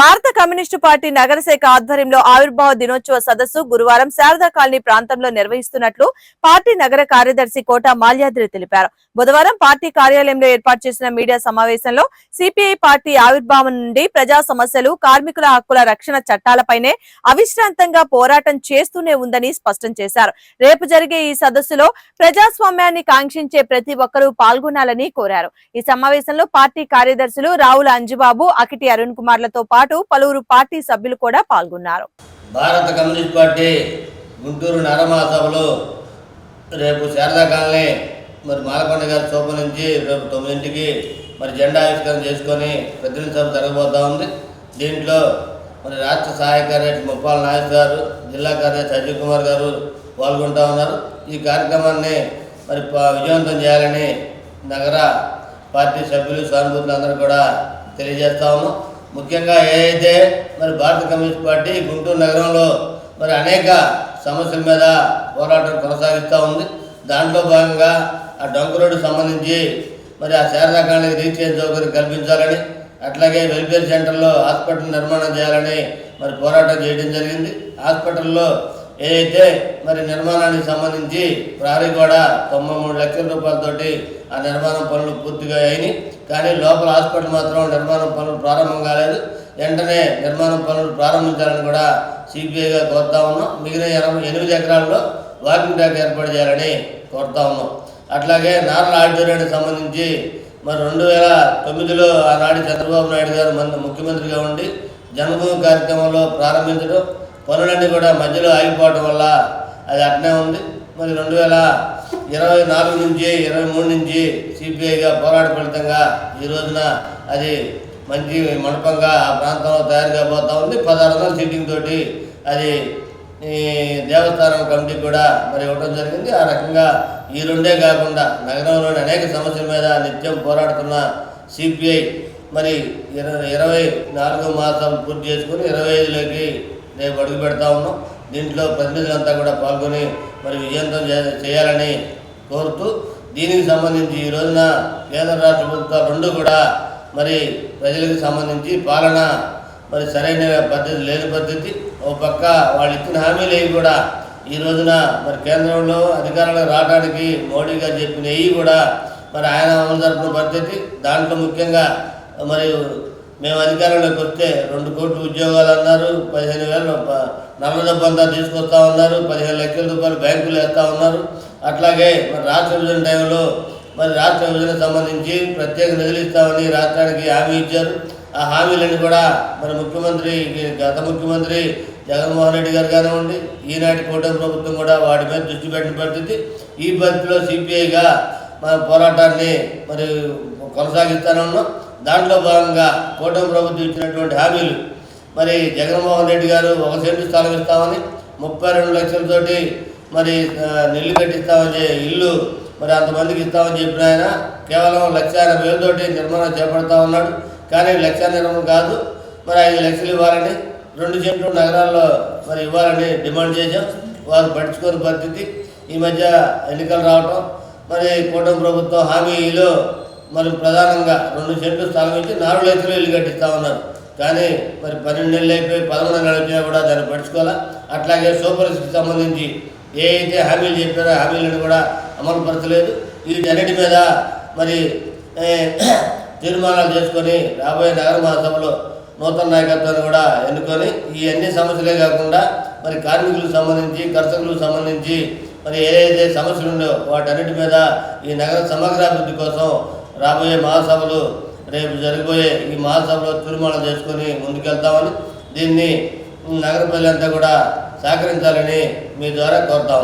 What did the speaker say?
భారత communist party నగర శాఖ ఆధ్వర్యంలో ఆవిర్భావ దినోత్సవ సదస్సు గురువారం శారదా కాలనీ ప్రాంతంలో నిర్వహిస్తున్నట్లు పార్టీ నగర కార్యదర్శి కోట మాల్యాద్రి తెలిపారు. బుధవారం పార్టీ కార్యాలయంలో ఏర్పాటు చేసిన మీడియా సమావేశంలో సిపిఐ పార్టీ ఆవిర్భావం నుండి ప్రజా సమస్యలు కార్మికుల హక్కుల రక్షణ చట్టాలపైనే అవిశ్రాంతంగా పోరాటం చేస్తూనే ఉందని స్పష్టం చేశారు. రేపు జరిగే ఈ సదస్సులో ప్రజాస్వామ్యాన్ని కాంక్షించే ప్రతి ఒక్కరూ పాల్గొనాలని కోరారు. ఈ సమావేశంలో పార్టీ కార్యదర్శులు రావుల అంజుబాబు అకిటి అరుణ్ కుమార్లతో పాటు పలువురు పార్టీ సభ్యులు కూడా పాల్గొన్నారు. భారత కమ్యూనిస్ట్ పార్టీ గుంటూరు నరమా సభలో రేపు శారదా కాలనీ మరి మాలకొండ గారి చోప నుంచి రేపు తొమ్మిదింటికి మరి జెండా ఆవిష్కరణ చేసుకొని ప్రతినిధి సభ జరగబోతా ఉంది. దీంట్లో మరి రాష్ట్ర సహాయ కార్యదర్శి ముప్పాల నాయక్ గారు జిల్లా కార్యదర్శి అజయ్ కుమార్ గారు పాల్గొంటా ఉన్నారు. ఈ కార్యక్రమాన్ని మరి విజయవంతం చేయాలని నగర పార్టీ సభ్యులు సానుభూతులు అందరూ కూడా తెలియజేస్తా ఉన్నాం. ముఖ్యంగా ఏదైతే మరి భారత కమ్యూనిస్ట్ పార్టీ గుంటూరు నగరంలో మరి అనేక సమస్యల మీద పోరాటం కొనసాగిస్తూ ఉంది. దాంట్లో భాగంగా ఆ డొంక రోడ్డు సంబంధించి మరి ఆ శారదా కాలనీకి రీచేంజ్ సౌకర్యం కల్పించాలని అట్లాగే వెల్ఫేర్ సెంటర్లో హాస్పిటల్ నిర్మాణం చేయాలని మరి పోరాటం చేయడం జరిగింది. హాస్పిటల్లో ఏదైతే మరి నిర్మాణానికి సంబంధించి ప్రహరీ కూడా తొంభై మూడు లక్షల రూపాయలతోటి ఆ నిర్మాణం పనులు పూర్తిగా అయినాయి. కానీ లోపల హాస్పిటల్ మాత్రం నిర్మాణం పనులు ప్రారంభం కాలేదు. వెంటనే నిర్మాణం పనులు ప్రారంభించాలని కూడా సిపిఐగా కోరుతా ఉన్నాం. మిగిలిన ఎనభై ఎనిమిది ఎకరాల్లో వాకింగ్ ట్రాక్ ఏర్పాటు చేయాలని కోరుతా ఉన్నాం. అట్లాగే నారల ఆడిటోరియానికి సంబంధించి మరి రెండు వేల తొమ్మిదిలో ఆనాడు చంద్రబాబు నాయుడు గారు మన ముఖ్యమంత్రిగా ఉండి జన్మభూమి కార్యక్రమంలో ప్రారంభించడం పనులన్నీ కూడా మధ్యలో ఆగిపోవడం వల్ల అది అట్నే ఉంది. మరి రెండు వేల ఇరవై నాలుగు నుంచి ఇరవై మూడు నుంచి సిపిఐగా పోరాట ఫలితంగా ఈ రోజున అది మంచి మండపంగా ఆ ప్రాంతంలో తయారు కాబోతా ఉంది. పదహారు వందల సీటింగ్ తోటి అది ఈ దేవస్థానం కమిటీ కూడా మరి ఇవ్వడం జరిగింది. ఆ రకంగా ఈ రెండే కాకుండా నగరంలోని అనేక సమస్యల మీద నిత్యం పోరాడుతున్న సిపిఐ మరి ఇరవై ఇరవై నాలుగో మాసం పూర్తి చేసుకుని ఇరవై ఐదులోకి రేపు అడుగు పెడతా ఉన్నాం. దీంట్లో ప్రతినిధులంతా కూడా పాల్గొని మరి విజయంతం చేయాలని కోరుతూ దీనికి సంబంధించి ఈ రోజున కేంద్ర రాష్ట్ర ప్రభుత్వాలు రెండు కూడా మరి ప్రజలకు సంబంధించి పాలన మరి సరైన పద్ధతి లేని పద్ధతి ఓ పక్క వాళ్ళు ఇచ్చిన హామీలు కూడా ఈ రోజున మరి కేంద్రంలో అధికారంలో రావడానికి మోడీ గారు చెప్పినవి కూడా మరి ఆయన అమలు జరుపుకున్న పద్ధతి దాంట్లో ముఖ్యంగా మరి మేము అధికారంలోకి వస్తే రెండు కోట్ల ఉద్యోగాలు అన్నారు పదిహేను వేలు ప- నల్ల డబ్బు అంతా తీసుకొస్తా ఉన్నారు పదిహేను లక్షల రూపాయలు బ్యాంకులు వేస్తూ ఉన్నారు. అట్లాగే మరి రాష్ట్ర విభజన టైంలో మరి రాష్ట్ర విభజన సంబంధించి ప్రత్యేక నిధులు ఇస్తామని రాష్ట్రానికి హామీ ఇచ్చారు. ఆ హామీలను కూడా మరి ముఖ్యమంత్రి గత ముఖ్యమంత్రి జగన్మోహన్ రెడ్డి గారు కానివ్వండి ఈనాటి కూటమి ప్రభుత్వం కూడా వాటి మీద దృష్టి పెట్టిన పరిస్థితి. ఈ పరిస్థితిలో సిపిఐగా మన పోరాటాన్ని మరి కొనసాగిస్తానే ఉన్నాం దాంట్లో భాగంగా కూటమి ప్రభుత్వం ఇచ్చినటువంటి హామీలు. మరి జగన్మోహన్ రెడ్డి గారు ఒక సెంటు స్థలం ఇస్తామని ముప్పై రెండు లక్షలతోటి మరి నెల్లు నిల్లు కట్టిస్తామని ఇల్లు మరి అంతమందికి ఇస్తామని చెప్పిన ఆయన కేవలం లక్ష ఎనభై వేలతోటి నిర్మాణం చేపడతా ఉన్నాడు. కానీ లక్ష నిర్మాణం కాదు. మరి ఐదు లక్షలు ఇవ్వాలని రెండు సెంట్లు నగరాల్లో మరి ఇవ్వాలని డిమాండ్ చేశాం. వారు పట్టించుకోని పరిస్థితి. ఈ మధ్య ఎన్నికలు రావటం మరి కూటమి ప్రభుత్వం హామీలో మరి ప్రధానంగా రెండు సెంట్లు స్థలం ఇచ్చి నాలుగు లక్షలు ఇల్లు కట్టిస్తూ ఉన్నారు. కానీ మరి పన్నెండు నెలలు అయిపోయి పదమూడు నెలలు వచ్చినా కూడా దాన్ని పడుచుకోవాలా అట్లాగే సూపర్స్కి సంబంధించి ఏ అయితే హామీలు చెప్పారో హామీలను కూడా అమలు పరచలేదు వీటన్నిటి మీద మరి తీర్మానాలు చేసుకొని రాబోయే నగర మహాసభలో నూతన నాయకత్వాన్ని కూడా ఎన్నుకొని ఈ అన్ని సమస్యలే కాకుండా మరి కార్మికులకు సంబంధించి కర్షకులకు సంబంధించి మరి ఏదైతే సమస్యలు ఉన్నాయో వాటన్నిటి మీద ఈ నగర సమగ్రాభివృద్ధి కోసం రాబోయే మహాసభలు రేపు జరిగిపోయే ఈ మహాసభలో తీర్మానం చేసుకొని ముందుకెళ్తామని దీన్ని నగర ప్రజలంతా కూడా సహకరించాలని మీ ద్వారా కోరుతా